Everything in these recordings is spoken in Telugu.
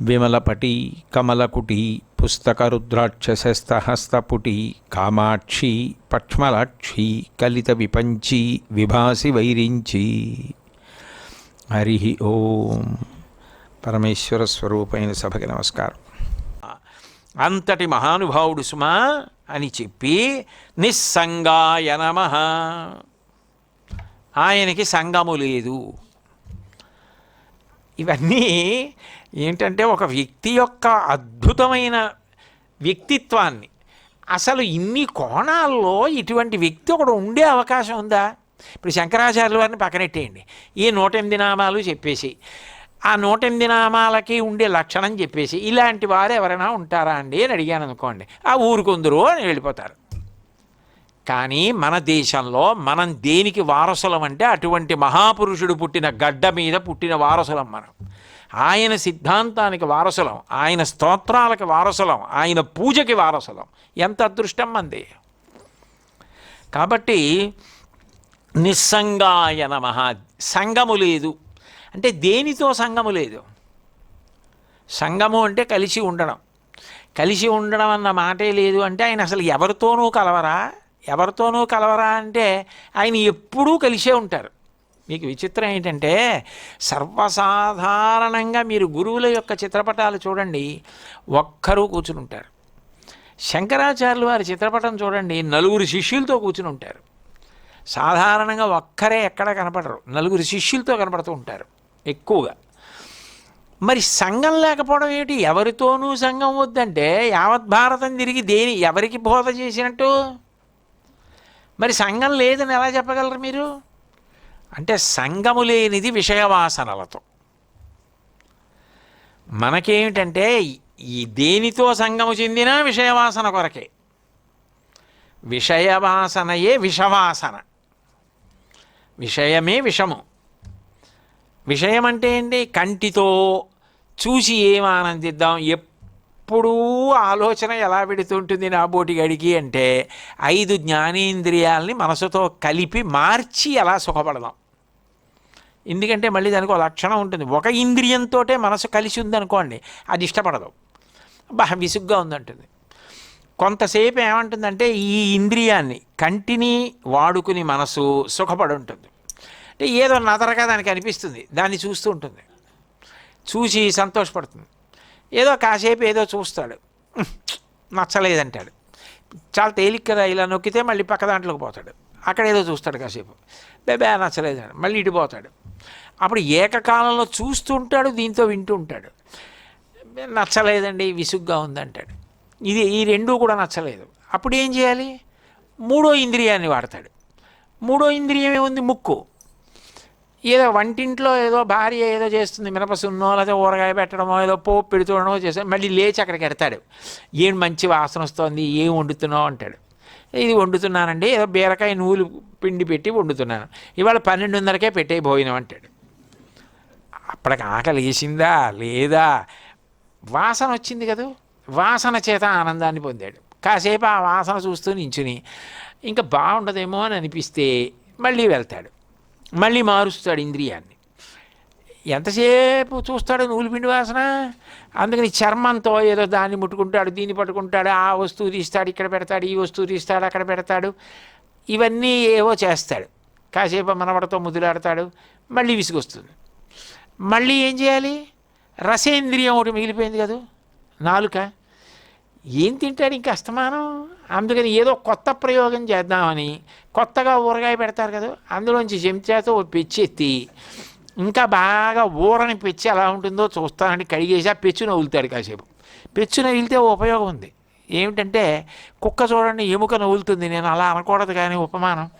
విమలపటి కమలకుటి పుస్తకరుద్రాక్షసస్తహస్తపుటి కామాక్షి పక్ష్మలాక్షి కలిత విపంచి విభాసి వైరించి హరి ఓం పరమేశ్వర స్వరూపైన సభకి నమస్కారం। అంతటి మహానుభావుడు సుమా అని చెప్పి నిస్సంగాయ నమ। ఆయనకి సంగము లేదు। ఇవన్నీ ఏంటంటే ఒక వ్యక్తి యొక్క అద్భుతమైన వ్యక్తిత్వాన్ని. అసలు ఇన్ని కోణాల్లో ఇటువంటి వ్యక్తి ఒకడు ఉండే అవకాశం ఉందా? ఇప్పుడు శంకరాచార్యుల వారిని పక్కనెట్టేయండి. ఈ నూట ఎనిమిది నామాలు చెప్పేసి ఆ నూట ఎనిమిది నామాలకి ఉండే లక్షణం చెప్పేసి ఇలాంటి వారు ఎవరైనా ఉంటారా అండి అని అడిగాను అనుకోండి. ఆ ఊరుకుందరు అని వెళ్ళిపోతారు. కానీ మన దేశంలో మనం దేనికి వారసులం అంటే అటువంటి మహాపురుషుడు పుట్టిన గడ్డ మీద పుట్టిన వారసులం మనం. ఆయన సిద్ధాంతానికి వారసులం ఆయన స్తోత్రాలకి వారసులం ఆయన పూజకి వారసులం. ఎంత అదృష్టం మంది. కాబట్టి నిస్సంగాయ నమ. సంగము లేదు. అంటే దేనితో సంగము లేదు? సంగము అంటే కలిసి ఉండడం. కలిసి ఉండడం అన్న మాటే లేదు అంటే ఆయన అసలు ఎవరితోనూ కలవరా? ఎవరితోనూ కలవరా అంటే ఆయన ఎప్పుడూ కలిసే ఉంటారు. మీకు విచిత్రం ఏంటంటే సర్వసాధారణంగా మీరు గురువుల యొక్క చిత్రపటాలు చూడండి ఒక్కరూ కూర్చుని ఉంటారు శంకరాచార్యులు వారి చిత్రపటం చూడండి నలుగురు శిష్యులతో కూర్చుని ఉంటారు సాధారణంగా ఒక్కరే ఎక్కడ కనపడరు నలుగురు శిష్యులతో కనపడుతూ ఉంటారు ఎక్కువగా. మరి సంఘం లేకపోవడం ఏమిటి? ఎవరితోనూ సంఘం వద్దంటే యావత్ భారతం తిరిగి దేని ఎవరికి బోధ చేసినట్టు? మరి సంఘం లేదని ఎలా చెప్పగలరు మీరు? అంటే సంగము లేనిది విషయవాసనలతో. మనకేమిటంటే ఈ దేనితో సంగము చెందినా విషయవాసన కొరకే. విషయవాసనయే విషవాసన. విషయమే విషము. విషయం అంటే ఏంటి? కంటితో చూసి ఏం ఆనందిద్దాం ఎప్పుడూ ఆలోచన ఎలా పెడుతుంటుంది నా బోటిగాడికి అంటే ఐదు జ్ఞానేంద్రియాలని మనసుతో కలిపి మార్చి ఎలా సుఖపడదాం. ఎందుకంటే మళ్ళీ దానికి ఒక లక్షణం ఉంటుంది. ఒక ఇంద్రియంతో మనసు కలిసి ఉందనుకోండి అది ఇష్టపడదు. బాగా విసుగ్గా ఉందంటుంది. కొంతసేపు ఏమంటుందంటే ఈ ఇంద్రియాన్ని కంటిని వాడుకుని మనసు సుఖపడి ఉంటుంది అంటే ఏదో నదరగా దానికి అనిపిస్తుంది. దాన్ని చూస్తూ ఉంటుంది. చూసి సంతోషపడుతుంది. ఏదో కాసేపు ఏదో చూస్తాడు. నచ్చలేదంటాడు. చాలా తేలిక కదా ఇలా నొక్కితే మళ్ళీ పక్క దాంట్లోకి పోతాడు. అక్కడ ఏదో చూస్తాడు కాసేపు. బేబే నచ్చలేదు మళ్ళీ ఇటు పోతాడు. అప్పుడు ఏకకాలంలో చూస్తూ ఉంటాడు దీంతో వింటూ ఉంటాడు నచ్చలేదండి విసుగ్గా ఉందంటాడు. ఇది ఈ రెండూ కూడా నచ్చలేదు. అప్పుడు ఏం చేయాలి? మూడో ఇంద్రియాన్ని వాడతాడు. మూడో ఇంద్రియం ఏముంది? ముక్కు. ఏదో వంటింట్లో ఏదో భార్య ఏదో చేస్తుంది మినపసున్నో లేదా ఊరగాయ పెట్టడమో ఏదో పోపు పెడుతుండమో చేస్తే మళ్ళీ లేచి అక్కడికి ఎడతాడు. ఏం మంచి వాసన వస్తుంది ఏం వండుతున్నావు? అంటాడు. ఇది వండుతున్నానండి ఏదో బీరకాయ నూలు పిండి పెట్టి వండుతున్నాను. ఇవాళ పన్నెండున్నరకే పెట్టే భోజనం అంటాడు. అప్పటికి ఆకలి వేసిందా లేదా? వాసన వచ్చింది కదా? వాసన చేత ఆనందాన్ని పొందాడు. కాసేపు ఆ వాసన చూస్తూ నించుని ఇంకా బాగుండదేమో అని అనిపిస్తే మళ్ళీ వెళ్తాడు. మళ్ళీ మారుస్తాడు ఇంద్రియాన్ని. ఎంతసేపు చూస్తాడు నూలిపిండి వాసన? అందుకని చర్మంతో ఏదో దాన్ని ముట్టుకుంటాడు దీన్ని పట్టుకుంటాడు ఆ వస్తువు తీస్తాడు ఇక్కడ పెడతాడు ఈ వస్తువు తీస్తాడు అక్కడ పెడతాడు. ఇవన్నీ ఏవో చేస్తాడు. కాసేపు మనవడతో ముద్దులాడతాడు మళ్ళీ విసుగొస్తుంది. మళ్ళీ ఏం చేయాలి? రసేంద్రియం ఒకటి మిగిలిపోయింది కదా? నాలుక. ఏం తింటాడు ఇంకా అస్తమానం? అందుకని ఏదో కొత్త ప్రయోగం చేద్దామని కొత్తగా ఊరగాయ పెడతారు కదా అందులోంచి చెంచాతో ఓ పెచ్చి ఎత్తి ఇంకా బాగా ఊరని పెచ్చి ఎలా ఉంటుందో చూస్తానని కడిగేసి ఆ పెచ్చు నవ్వులుతాడు కాసేపు. పెచ్చు నవ్విలితే ఉపయోగం ఉంది. ఏమిటంటే కుక్క చూడండి ఎముక నవ్వులుతుంది నేను అలా అనకూడదు కానీ ఉపమానం.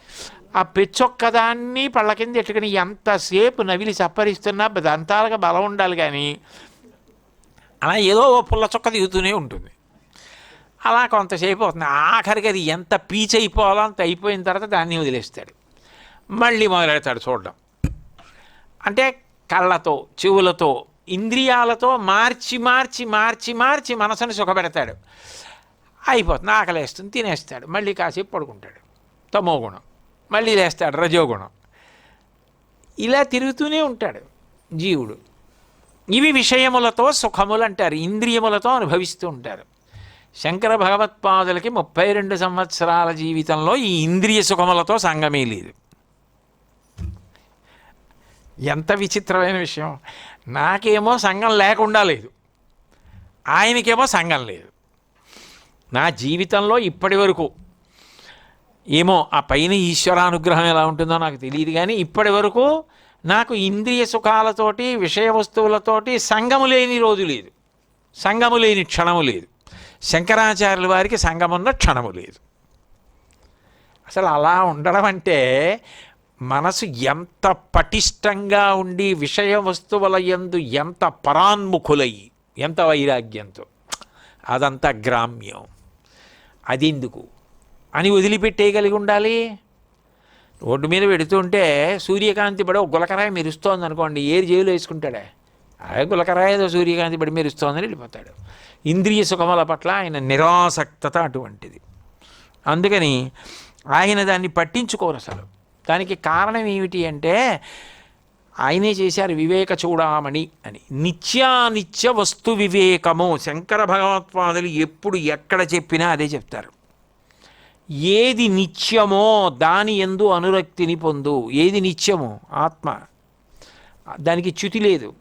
ఆ పెచ్చొక్కదాన్ని పళ్ళ కింద ఎట్టుకుని ఎంతసేపు నవిలి సప్పరిస్తున్నా దంతాలుగా బలం ఉండాలి కానీ అలా ఏదో ఓ పుల్ల చొక్క దిగుతూనే ఉంటుంది. అలా కొంతసేపు అవుతుంది. ఆఖరికి అది ఎంత పీచ్ అయిపోవాలో అంత అయిపోయిన తర్వాత దాన్ని వదిలేస్తాడు. మళ్ళీ మొదలెడతాడు చూడడం. అంటే కళ్ళతో చెవులతో ఇంద్రియాలతో మార్చి మార్చి మార్చి మార్చి మనసుని సుఖపెడతాడు. అయిపోతుంది. ఆకలేస్తుంది తినేస్తాడు. మళ్ళీ కాసేపు పడుకుంటాడు. తమో గుణం. మళ్ళీ లేస్తాడు. రజోగుణం ఇలా తిరుగుతూనే ఉంటాడు జీవుడు. ఇవి విషయములతో సుఖములు అంటారు. ఇంద్రియములతో అనుభవిస్తూ ఉంటారు. శంకర భగవత్పాదులకి ముప్పై రెండు సంవత్సరాల జీవితంలో ఈ ఇంద్రియ సుఖములతో సంగమే లేదు. ఎంత విచిత్రమైన విషయం. నాకేమో సంఘం లేకుండా లేదు. ఆయనకేమో సంఘం లేదు. నా జీవితంలో ఇప్పటి వరకు ఏమో ఆ పైన ఈశ్వరానుగ్రహం ఎలా ఉంటుందో నాకు తెలియదు కానీ ఇప్పటి వరకు నాకు ఇంద్రియ సుఖాలతోటి విషయ వస్తువులతోటి సంఘము లేని రోజు లేదు. సంఘము లేని క్షణము లేదు. శంకరాచార్యుల వారికి సంగమున్న క్షణము లేదు. అసలు అలా ఉండడం అంటే మనసు ఎంత పటిష్టంగా ఉండి విషయ వస్తువుల ఎందు ఎంత పరాన్ముఖులై ఎంత వైరాగ్యంతో. అదంతా గ్రామ్యం. అది ఎందుకు అని వదిలిపెట్టేయగలిగి ఉండాలి? రోడ్డు మీద పెడుతుంటే సూర్యకాంతి పడి ఒక గులకరాయి మెరుస్తోంది అనుకోండి ఏరు జైలు వేసుకుంటాడే? అదే గులకరాయి ఏదో సూర్యకాంతి పడి మెరుస్తోందని వెళ్ళిపోతాడు. ఇంద్రియ సుఖముల పట్ల ఆయన నిరాసక్తత అటువంటిది. అందుకని ఆయన దాన్ని పట్టించుకోరు అసలు. దానికి కారణం ఏమిటి అంటే ఆయనే చేశారు వివేక చూడామణి అని. నిత్యానిత్య వస్తు వివేకము. శంకర భగవత్పాదులు ఎప్పుడు ఎక్కడ చెప్పినా అదే చెప్తారు. ఏది నిత్యమో దాని ఎందు అనురక్తిని పొందు. ఏది నిత్యమో ఆత్మ. దానికి చ్యుతి లేదు.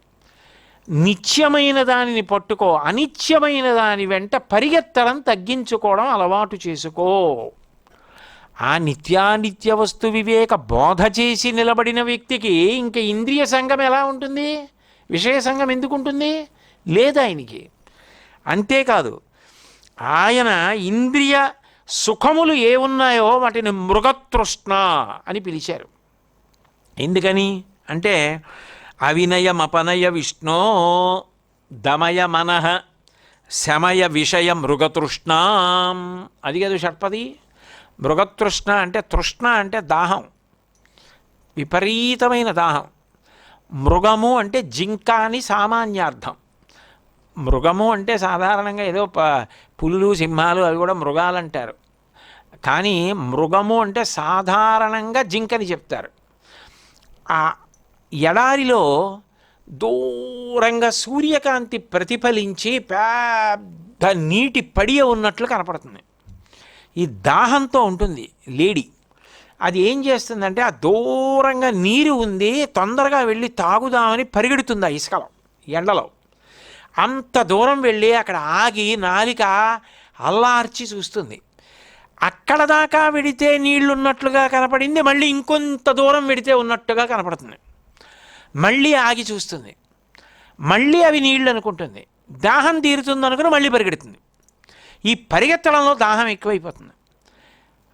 నిత్యమైన దానిని పట్టుకో అనిత్యమైన దాని వెంట పరిగెత్తడం తగ్గించుకోవడం అలవాటు చేసుకో. ఆ నిత్యానిత్య వస్తు వివేక బోధ చేసి నిలబడిన వ్యక్తికి ఇంక ఇంద్రియ సంఘం ఎలా ఉంటుంది? విషయ సంఘం ఎందుకు ఉంటుంది? లేదు ఆయనకి. అంతేకాదు ఆయన ఇంద్రియ సుఖములు ఏ ఉన్నాయో వాటిని మృగతృష్ణ అని పిలిచారు. ఎందుకని? అంటే అవినయమపనయ విష్ణో దమయ మనః శమయ విషయ మృగతృష్ణాం. అది కదా షట్పది? మృగతృష్ణ అంటే తృష్ణ అంటే దాహం. విపరీతమైన దాహం. మృగము అంటే జింక అని సామాన్యార్థం. మృగము అంటే సాధారణంగా ఏదో ప పులులు సింహాలు అవి కూడా మృగాలు అంటారు కానీ మృగము అంటే సాధారణంగా జింకని చెప్తారు. ఎడారిలో దూరంగా సూర్యకాంతి ప్రతిఫలించి పెద్ద నీటి పడియ ఉన్నట్లు కనపడుతుంది. ఈ దాహంతో ఉంటుంది లేడీ. అది ఏం చేస్తుందంటే ఆ దూరంగా నీరు ఉంది తొందరగా వెళ్ళి తాగుదామని పరిగెడుతుంది ఆ ఇసుకలో ఎండలో. అంత దూరం వెళ్ళి అక్కడ ఆగి నాలిక అల్లార్చి చూస్తుంది. అక్కడ దాకా వెడితే నీళ్ళున్నట్లుగా కనపడింది మళ్ళీ ఇంకొంత దూరం వెడితే ఉన్నట్టుగా కనపడుతుంది. మళ్ళీ ఆగి చూస్తుంది. మళ్ళీ అవి నీళ్ళు అనుకుంటుంది. దాహం తీరుతుంది అనుకుని మళ్ళీ పరిగెడుతుంది. ఈ పరిగెత్తడంలో దాహం ఎక్కువైపోతుంది.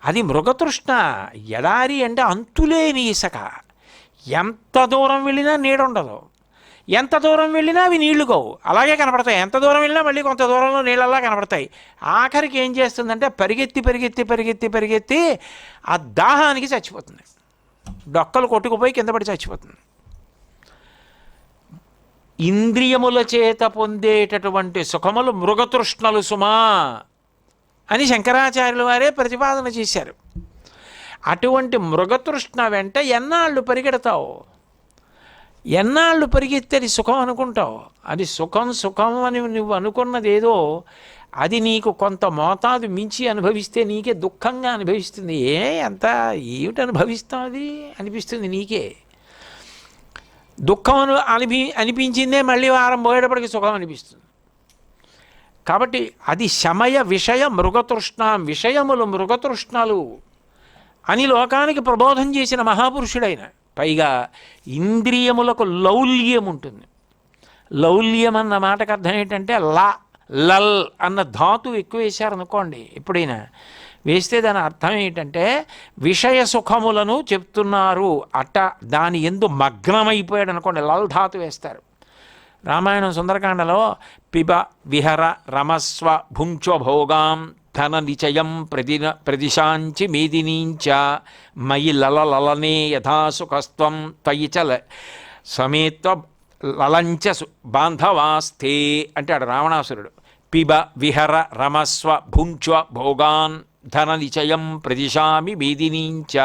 అది మృగతృష్ణ ఎడారి అంటే అంతులేని ఇసక. ఎంత దూరం వెళ్ళినా నీడ ఉండదు ఎంత దూరం వెళ్ళినా అవి నీళ్ళు కావు అలాగే కనపడతాయి. ఎంత దూరం వెళ్ళినా మళ్ళీ కొంత దూరంలో నీళ్ళలా కనపడతాయి. ఆఖరికి ఏం చేస్తుందంటే పరిగెత్తి పరిగెత్తి పరిగెత్తి పరిగెత్తి ఆ దాహానికి చచ్చిపోతుంది. డొక్కలు కొట్టుకుపోయి కింద పడి చచ్చిపోతుంది. ఇంద్రియముల చేత పొందేటటువంటి సుఖములు మృగతృష్ణలు సుమా అని శంకరాచార్యుల వారే ప్రతిపాదన చేశారు. అటువంటి మృగతృష్ణ వెంట ఎన్నాళ్ళు పరిగెడతావు? ఎన్నాళ్ళు పరిగెత్తే అది సుఖం అనుకుంటావు? అది సుఖం సుఖం అని నువ్వు అనుకున్నది ఏదో అది నీకు కొంత మోతాదు మించి అనుభవిస్తే నీకే దుఃఖంగా అనుభవిస్తుంది. ఏ అంత ఏమిటి అనుభవిస్తావు అది? అనిపిస్తుంది నీకే. దుఃఖం అనిపి అనిపించిందే మళ్ళీ వారం పోయేటప్పటికి సుఖం అనిపిస్తుంది. కాబట్టి అది శమయ విషయ మృగతృష్ణ విషయములు మృగతృష్ణాలు అని లోకానికి ప్రబోధం చేసిన మహాపురుషుడైన పైగా ఇంద్రియములకు లౌల్యం ఉంటుంది. లౌల్యం అన్న మాటకు అర్థం ఏంటంటే లా లల్ అన్న ధాతు ఎక్కువ వేశారనుకోండి ఎప్పుడైనా వేస్తే దాని అర్థం ఏంటంటే విషయ సుఖములను చెప్తున్నారు అట్ట దాని ఎందు మగ్నమైపోయాడు అనుకోండి లల్ధాతు వేస్తారు. రామాయణం సుందరకాండలో పిబ విహర రమస్వ భుంచ భోగాం ధన నిచయం ప్రతి ప్రదిశాంచి మేదినీంచ మయి లల లలనే యథాసుఖస్త్వం త్వయి చల సమేత్వ లలంచ బాంధవాస్తే అంటాడు రావణాసురుడు. పిబ విహర రమస్వ భుంచ భోగాన్ ధన నిచయం ప్రదిశామి మేదినీంచ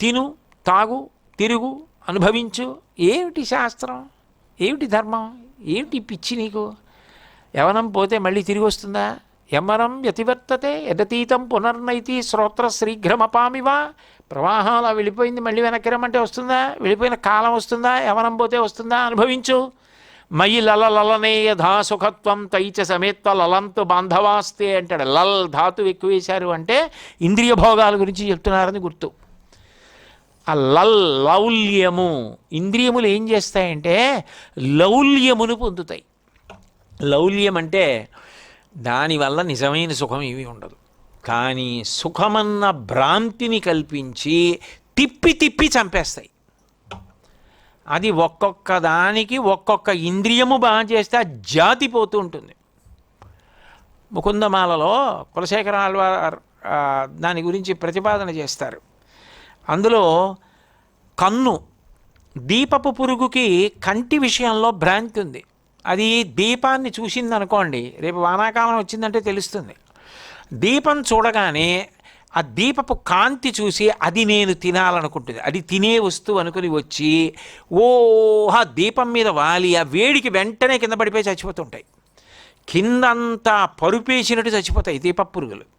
తిను తాగు తిరుగు అనుభవించు. ఏమిటి శాస్త్రం? ఏమిటి ధర్మం? ఏమిటి పిచ్చి నీకు? యవనం పోతే మళ్ళీ తిరిగి వస్తుందా? యమనం వ్యతివర్తతే ఎదతీతం పునర్నైతి శ్రోత్ర శీఘ్రమపామివా ప్రవాహం అలా వెళ్ళిపోయింది మళ్ళీ వెనక్కి రమ్మంటే వస్తుందా? వెళ్ళిపోయిన కాలం వస్తుందా? యవనం పోతే వస్తుందా? అనుభవించు. మయి లల లలనే యథా సుఖత్వం తైచ సమేత్త లలంతు బాంధవాస్తే అంటాడు. లల్ ధాతు ఎక్కువ వేశారు అంటే ఇంద్రియ భోగాల గురించి చెప్తున్నారని గుర్తు. ఆ లల్ లౌల్యము ఇంద్రియములు ఏం చేస్తాయంటే లౌల్యమును పొందుతాయి. లౌల్యం అంటే దానివల్ల నిజమైన సుఖం ఏమీ ఉండదు. కానీ సుఖమన్న భ్రాంతిని కల్పించి తిప్పి తిప్పి చంపేస్తాయి. అది ఒక్కొక్క దానికి ఒక్కొక్క ఇంద్రియము బాగా చేస్తే జాతి పోతూ ఉంటుంది. ముకుందమాలలో కులశేఖర ఆళ్వార్ దాని గురించి ప్రతిపాదన చేస్తారు. అందులో కన్ను దీపపు పురుగుకి కంటి విషయంలో భ్రాంతి ఉంది. అది దీపాన్ని చూసింది అనుకోండి రేపు వానాకాలం వచ్చిందంటే తెలుస్తుంది. దీపం చూడగానే ఆ దీపపు కాంతి చూసి అది నేను తినాలనుకుంటుంది. అది తినే వస్తువు అనుకుని వచ్చి ఓహా దీపం మీద వాలి ఆ వేడికి వెంటనే కింద పడిపోయి చచ్చిపోతుంటాయి. కిందంతా పరుపేసినట్టు చచ్చిపోతాయి దీప పురుగులు.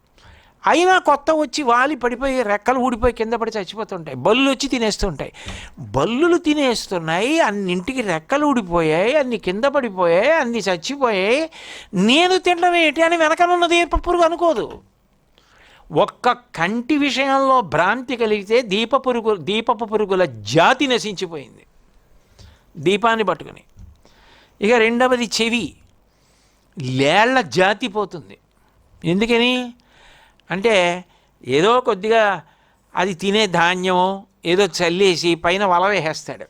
అయినా కొత్త వచ్చి వాలి పడిపోయి రెక్కలు ఊడిపోయి కింద పడి చచ్చిపోతుంటాయి. బల్లులు వచ్చి తినేస్తుంటాయి. బల్లులు తినేస్తున్నాయి అన్నింటికి రెక్కలు ఊడిపోయాయి అన్ని కింద పడిపోయాయి అన్ని చచ్చిపోయాయి. నేను తినడం ఏంటి అని వెనకనున్న దీప పురుగు అనుకోదు. ఒక్క కంటి విషయంలో భ్రాంతి కలిగితే దీప పురుగు దీపపు పురుగుల జాతి నశించిపోయింది. దీపాన్ని పట్టుకుని. ఇక రెండవది చెవి. లేళ్ళ జాతి పోతుంది. ఎందుకని? అంటే ఏదో కొద్దిగా అది తినే ధాన్యమో ఏదో చల్లేసి పైన వల వేసేస్తాడు.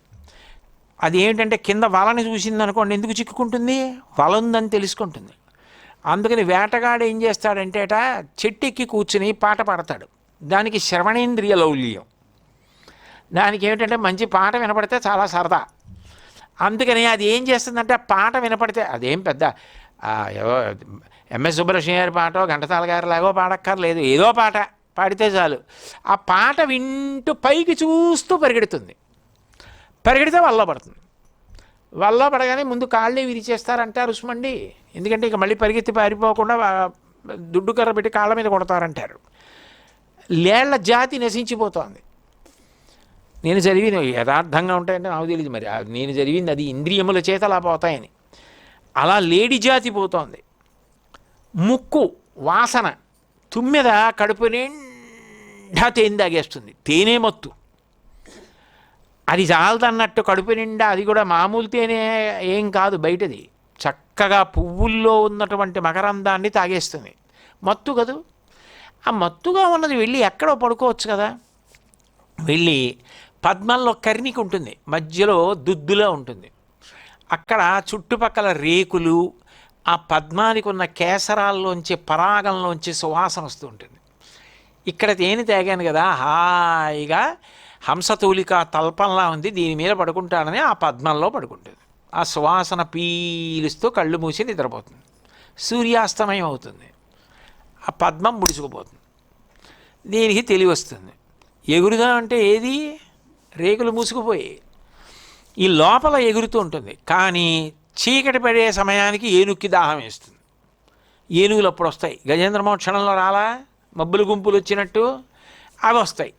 అది ఏంటంటే కింద వలని చూసింది అనుకోండి ఎందుకు చిక్కుకుంటుంది? వల ఉందని తెలుసుకుంటుంది. అందుకని వేటగాడు ఏం చేస్తాడంటే అట చెట్టు ఎక్కి కూర్చుని పాట పాడతాడు. దానికి శ్రవణేంద్రియ లౌల్యం. దానికి ఏమిటంటే మంచి పాట వినపడితే చాలా సరదా. అందుకని అది ఏం చేస్తుందంటే ఆ పాట వినపడితే అదేం పెద్ద ఎంఎస్ సుబ్బలక్ష్మి గారి పాటో ఘంటసాల గారి లాగో పాడక్కర్లేదు. ఏదో పాట పాడితే చాలు. ఆ పాట వింటూ పైకి చూస్తూ పరిగెడుతుంది. పరిగెడితే వల్ల పడుతుంది. వల్ల పడగానే ముందు కాళ్ళే విరిచేస్తారంటారు ఉస్మండి ఎందుకంటే ఇక మళ్ళీ పరిగెత్తి పారిపోకుండా దుడ్డు కర్ర పెట్టి కాళ్ళ మీద కొడతారంటారు. లేళ్ళ జాతి నశించిపోతోంది. నేను చదివిన యథార్థంగా ఉంటాయంటే నాకు తెలియదు మరి. నేను చదివింది అది ఇంద్రియముల చేత అలా పోతాయని అలా లేడి జాతి పోతోంది. ముక్కు వాసన తుమ్మెద కడుపు నిండా తేనె తాగేస్తుంది. తేనె మత్తు. అది చాలదన్నట్టు కడుపు నిండా అది కూడా మామూలు తేనే ఏం కాదు బయటది. చక్కగా పువ్వుల్లో ఉన్నటువంటి మకరందాన్ని తాగేస్తుంది. మత్తు కదూ? ఆ మత్తుగా ఉన్నది వెళ్ళి ఎక్కడో పడుకోవచ్చు కదా. వెళ్ళి పద్మంలో కర్ణిక ఉంటుంది. మధ్యలో దుద్దులా ఉంటుంది. అక్కడ చుట్టుపక్కల రేకులు ఆ పద్మానికి ఉన్న కేసరాల్లోంచి పరాగంలోంచి సువాసన వస్తూ ఉంటుంది. ఇక్కడ తేనె తాగాను కదా హాయిగా హంసతూలిక తల్పంలా ఉంది దీని మీద పడుకుంటానని ఆ పద్మంలో పడుకుంటుంది. ఆ సువాసన పీలుస్తూ కళ్ళు మూసి నిద్రపోతుంది. సూర్యాస్తమయం అవుతుంది. ఆ పద్మం ముడుచుకుపోతుంది. దీనికి తెలివి వస్తుంది. ఎగురుదా అంటే ఏది? రేకులు మూసుకుపోయి. ఈ లోపల ఎగురుతూ ఉంటుంది. కానీ చీకటి పడే సమయానికి ఏనుక్కి దాహం వేస్తుంది. ఏనుగులు అప్పుడు వస్తాయి. గజేంద్ర మోక్షణంలో రాలా? మబ్బులు గుంపులు వచ్చినట్టు? అవి వస్తాయి.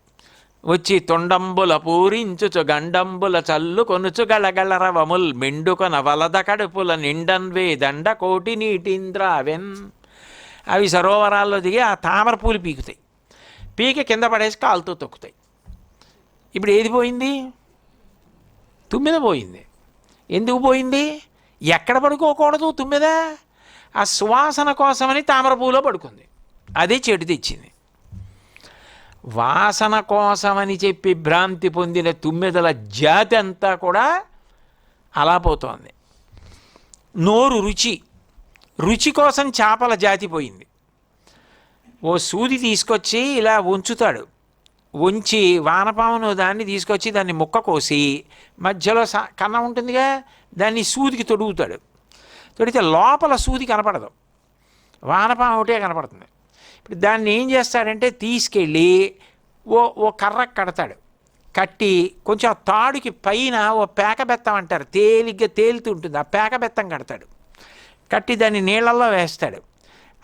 వచ్చి తొండంబుల పూరించుచు గండంబుల చల్లు కొనుచు గళగళరవముల్ మెండుకొన వలద కడుపుల నిండన్వే దండ కోటి నీటింద్రావెన్. అవి సరోవరాల్లో దిగి ఆ తామర పూలు పీకుతాయి. పీక కింద పడేసి కాలుతో తొక్కుతాయి. ఇప్పుడు ఏది పోయింది? తుమ్మిద పోయింది. ఎందుకు పోయింది? ఎక్కడ పడుకోకూడదు తుమ్మిద? ఆ సువాసన కోసమని తామర పూలో పడుకుంది. అదే చెడు తెచ్చింది. వాసన కోసమని చెప్పి భ్రాంతి పొందిన తుమ్మెదల జాతి అంతా కూడా అలా పోతోంది. నోరు రుచి రుచి కోసం చేపల జాతి పోయింది. ఓ సూది తీసుకొచ్చి ఇలా ఉంచుతాడు. ఉంచి వానపామును దాన్ని తీసుకొచ్చి దాన్ని ముక్క కోసి మధ్యలో కన్న ఉంటుందిగా దాన్ని సూదికి తొడుగుతాడు. తొడితే లోపల సూది కనపడదు. వానపాము ఒకటే కనపడుతుంది. ఇప్పుడు దాన్ని ఏం చేస్తాడంటే తీసుకెళ్ళి ఓ ఓ కర్ర కడతాడు. కట్టి కొంచెం ఆ తాడుకి పైన ఓ పేక బెత్తం అంటారు. తేలిగ్గా తేలుతూ ఉంటుంది. ఆ పేక బెత్తం కడతాడు. కట్టి దాన్ని నీళ్ళల్లో వేస్తాడు.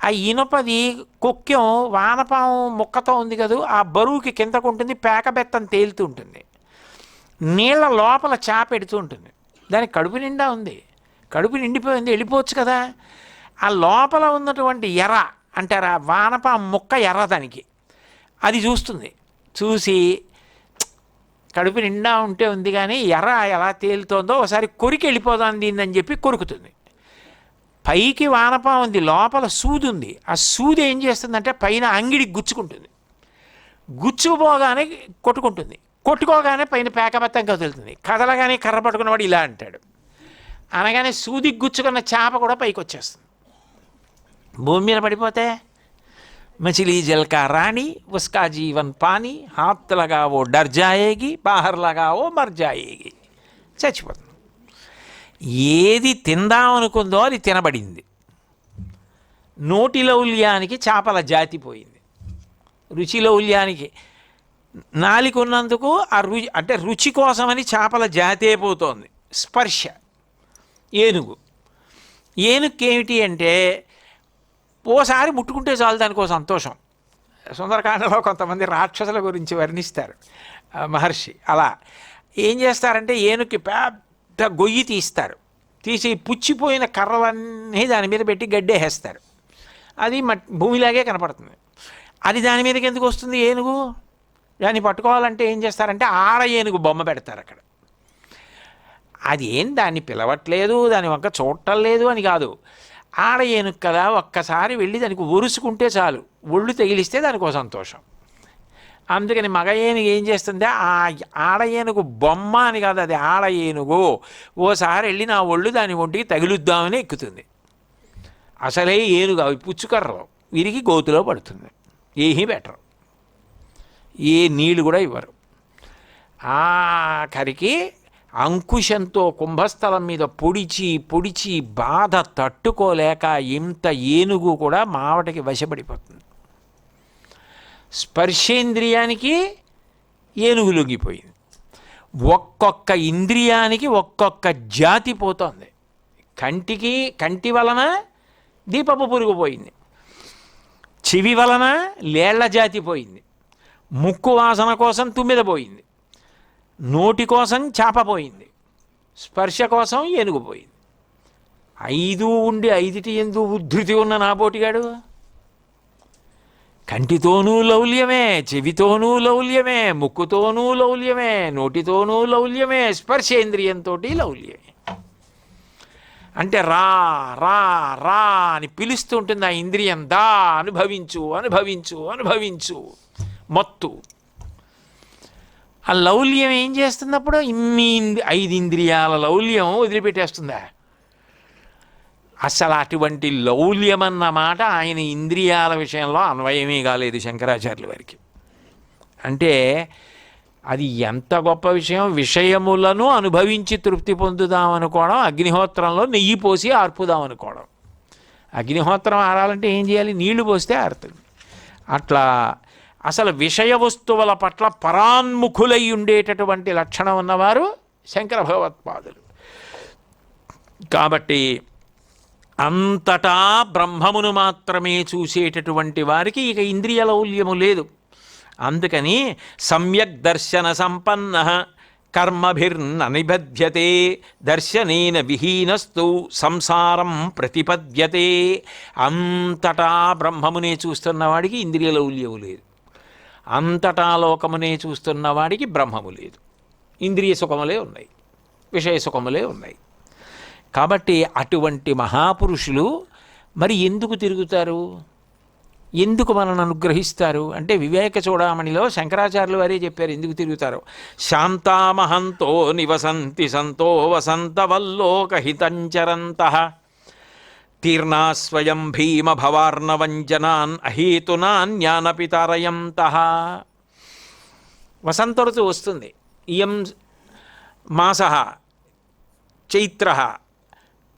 ఆ ఇనుపది కొక్కెం వానపాము ముక్కతో ఉంది కదా ఆ బరువుకి కిందకు ఉంటుంది పేక బెత్తం తేలుతూ ఉంటుంది. నీళ్ళ లోపల చేప ఎడుతూ ఉంటుంది. దానికి కడుపు నిండా ఉంది. కడుపు నిండిపోయింది వెళ్ళిపోవచ్చు కదా. ఆ లోపల ఉన్నటువంటి ఎర్ర అంటారా వానప ముక్క ఎర్ర దానికి అది చూస్తుంది. చూసి కడుపు నిండా ఉంటే ఉంది కానీ ఎర్ర ఎలా తేలుతోందో ఒకసారి కొరికి వెళ్ళిపోదాం దీన్ని చెప్పి కొరుకుతుంది. పైకి వానపాం ఉంది లోపల సూది ఉంది. ఆ సూది ఏం చేస్తుందంటే పైన అంగిడి గుచ్చుకుంటుంది. గుచ్చుకుపోగానే కొట్టుకుంటుంది. కొట్టుకోగానే పైన పేకబత్తం కదులుతుంది. కదలగానే కర్ర పట్టుకున్నవాడు ఇలా అంటాడు. అనగానే సూది గుచ్చుకున్న చేప కూడా పైకి వచ్చేస్తుంది భూమి మీద పడిపోతే మచిలీ జల్కా రాణి ఉస్కా జీవన్ పాని హాత్ లగావో డర్ జాయేగి బాహర్ లగావో మర్ చచ్చిపోతుంది ఏది తిందామనుకుందో అది తినబడింది. నోటిలౌల్యానికి చేపల జాతి పోయింది. రుచిలౌల్యానికి నాలికున్నందుకు ఆ రుచి అంటే రుచి కోసమని చేపల జాతి అయిపోతుంది స్పర్శ. ఏనుగు. ఏనుగు ఏమిటి అంటే ఓసారి ముట్టుకుంటే చాలు దానికో సంతోషం. సుందరకాండలో కొంతమంది రాక్షసుల గురించి వర్ణిస్తారు మహర్షి. అలా ఏం చేస్తారంటే ఏనుకి పెద్ద గొయ్యి తీస్తారు. తీసి పుచ్చిపోయిన కర్రలన్నీ దాని మీద పెట్టి గడ్డేసేస్తారు అది భూమిలాగే కనపడుతుంది. అది దాని మీదకి ఎందుకు వస్తుంది ఏనుగు? దాన్ని పట్టుకోవాలంటే ఏం చేస్తారంటే ఆడ ఏనుగు బొమ్మ పెడతారు అక్కడ. అది ఏం దాన్ని పిలవట్లేదు దాని వంక చూడటం లేదు అని కాదు. ఆడ ఏనుగు కదా ఒక్కసారి వెళ్ళి దానికి ఒరుసుకుంటే చాలు. ఒళ్ళు తగిలిస్తే దానికి సంతోషం. అందుకని మగ ఏనుగు ఏం చేస్తుంది? ఆ ఆడ ఏనుగు బొమ్మ అని కాదు అది ఆడ ఏనుగు ఓసారి వెళ్ళి నా ఒళ్ళు దాని ఒంటికి తగిలిద్దామని ఎక్కుతుంది. అసలే ఏనుగు అవి పుచ్చుకర్రలు విరిగి గోతులో పడుతుంది. ఏమీ బెటర్ ఏ నీళ్ళు కూడా ఇవ్వరు. ఆఖరికి అంకుశంతో కుంభస్థలం మీద పొడిచి పొడిచి బాధ తట్టుకోలేక ఇంత ఏనుగు కూడా మావటకి వశపడిపోతుంది. స్పర్శేంద్రియానికి ఏనుగు లొంగిపోయింది. ఒక్కొక్క ఇంద్రియానికి ఒక్కొక్క జాతి పోతోంది. కంటికి కంటి వలన దీపపు పురుగు పోయింది. చెవి వలన లేళ్ళ జాతి పోయింది. ముక్కు వాసన కోసం తుమ్మిద పోయింది. నోటి కోసం చేపపోయింది స్పర్శ కోసం ఏనుగు పోయింది. ఐదు ఉండి ఐదుటి ఎందు ఉద్ధృతి ఉన్న నాబోటిగాడు కంటితోనూ లౌల్యమే చెవితోనూ లౌల్యమే ముక్కుతోనూ లౌల్యమే నోటితోనూ లౌల్యమే స్పర్శేంద్రియంతో లౌల్యమే. అంటే రా రా రా అని పిలుస్తూ ఉంటుంది ఆ ఇంద్రియం. దా అనుభవించు అనుభవించు అనుభవించు. మత్తు. ఆ లౌల్యం ఏం చేస్తుంది అప్పుడు ఇన్ని ఐదు ఇంద్రియాల లౌల్యం వదిలిపెట్టేస్తుందా? అసలు అటువంటి లౌల్యం అన్న మాట ఆయన ఇంద్రియాల విషయంలో అన్వయమే కాలేదు శంకరాచార్యుల వారికి. అంటే అది ఎంత గొప్ప విషయం? విషయములను అనుభవించి తృప్తి పొందుదాం అనుకోవడం అగ్నిహోత్రంలో నెయ్యి పోసి ఆర్పుదాం అనుకోవడం అగ్నిహోత్రం ఆరాలంటే ఏం చేయాలి? నీళ్ళు పోస్తే ఆరుతుంది. అట్లా అసలు విషయ వస్తువుల పట్ల పరాన్ముఖులై ఉండేటటువంటి లక్షణం ఉన్నవారు శంకర భగవత్పాదులు. కాబట్టి అంతటా బ్రహ్మమును మాత్రమే చూసేటటువంటి వారికి ఇక ఇంద్రియ లౌల్యము లేదు. అందుకని సమ్యక్ దర్శన సంపన్న కర్మభిర్ననిబధ్యతే దర్శనేన విహీనస్తు సంసారం ప్రతిపద్యతే. అంతటా బ్రహ్మమునే చూస్తున్నవాడికి ఇంద్రియ లౌల్యము లేదు. అంతటా లోకమునే చూస్తున్నవాడికి బ్రహ్మము లేదు. ఇంద్రియ సుఖములే ఉన్నాయి. విషయ సుఖములే ఉన్నాయి. కాబట్టి అటువంటి మహాపురుషులు మరి ఎందుకు తిరుగుతారు? ఎందుకు మనల్ని అనుగ్రహిస్తారు? అంటే వివేక చూడమణిలో శంకరాచార్యులు వారే చెప్పారు ఎందుకు తిరుగుతారు. శాంతామహంతో నివసంతి సంతో వసంత వల్లోకహితంచరంత. తీర్ణా స్వయం భీమ భవార్ణవంజనాన్ అహేతునాన్ తారయంత వసంత ఋతువు వస్తుంది. ఇయం మాస చైత్ర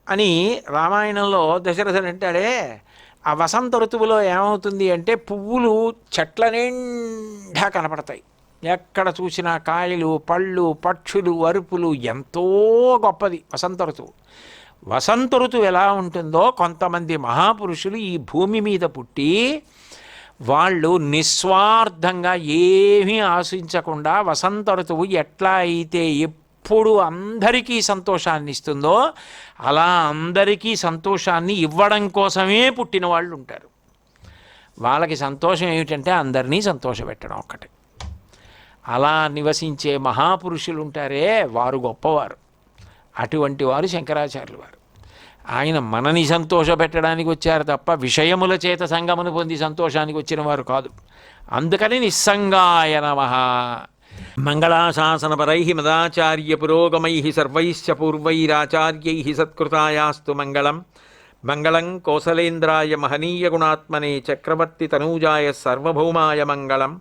అని రామాయణంలో దశరథుడు అంటాడే ఆ వసంత ఋతువులో ఏమవుతుంది అంటే పువ్వులు చెట్ల నిండా కనపడతాయి. ఎక్కడ చూసినా కాయలు పళ్ళు పక్షులు అరుపులు ఎంతో గొప్పది వసంత ఋతువు. వసంత ఋతువు ఎలా ఉంటుందో కొంతమంది మహాపురుషులు ఈ భూమి మీద పుట్టి వాళ్ళు నిస్వార్థంగా ఏమీ ఆశించకుండా వసంత ఋతువు ఎట్లా అయితే ఎప్పుడు అందరికీ సంతోషాన్ని ఇస్తుందో అలా అందరికీ సంతోషాన్ని ఇవ్వడం కోసమే పుట్టిన వాళ్ళు ఉంటారు. వాళ్ళకి సంతోషం ఏమిటంటే అందరినీ సంతోషపెట్టడం ఒక్కటే. అలా నివసించే మహాపురుషులు ఉంటారే వారు గొప్పవారు. అటువంటి వారు శంకరాచార్యులు వారు. ఆయన మనని సంతోషపెట్టడానికి వచ్చారు తప్ప విషయముల చేత సంగమును పొంది సంతోషానికి వచ్చిన వారు కాదు. అందుకని నిస్సంగాయ నమ. మంగళాశాసనపరై మదాచార్య పురోగమై సర్వైశ్చ పూర్వైరాచార్యై సత్కృతాయాస్తు మంగళం. మంగళం కోసలేంద్రాయ మహనీయ గుణాత్మనే చక్రవర్తి తనూజాయ సార్వభౌమాయ మంగళం.